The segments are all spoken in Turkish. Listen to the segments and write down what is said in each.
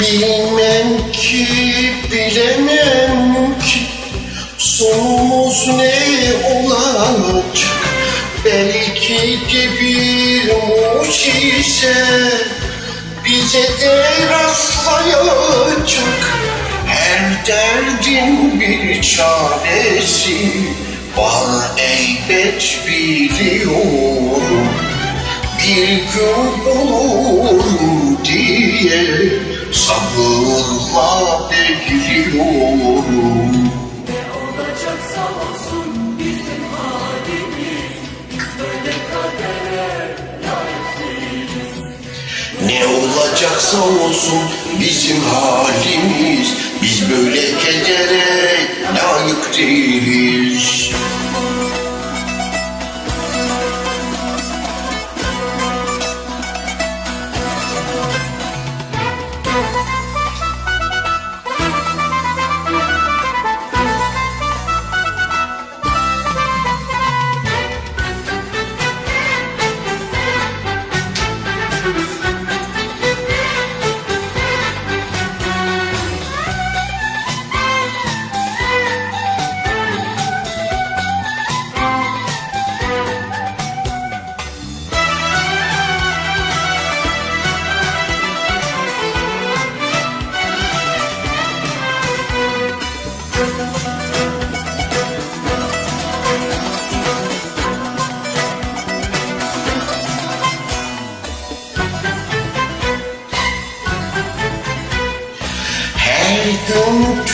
Bilmem ki, bilemem ki Sonumuz ne olacak? Belki de bir mucize Bize de rastlayacak. Her derdin bir çaresi Var elbet biliyorum. Bir gün bulurum diye sabırla bekliyorum. Ne olacaksa olsun bizim halimiz Biz böyle kadere Ne olacaksa olsun bizim halimiz Biz böyle kedere layık değiliz.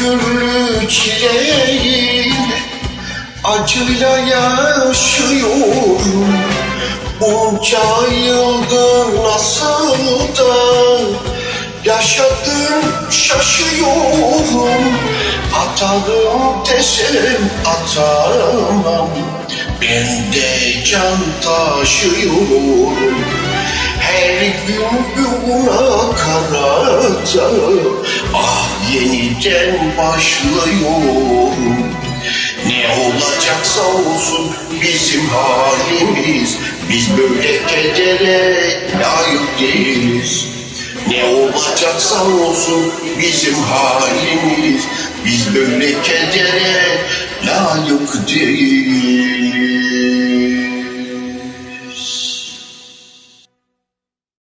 Türlü Acıyla yaşıyorum. Bunca yıldır nasıl da Yaşadım şaşıyorum. Atarım desem atamam. Ben de can taşıyorum. Her gün buna karata Ah yeniden başlıyorum. Ne olacaksa olsun bizim halimiz. Biz böyle kedere layık değiliz. Ne olacaksa olsun bizim halimiz. Biz böyle kedere layık değiliz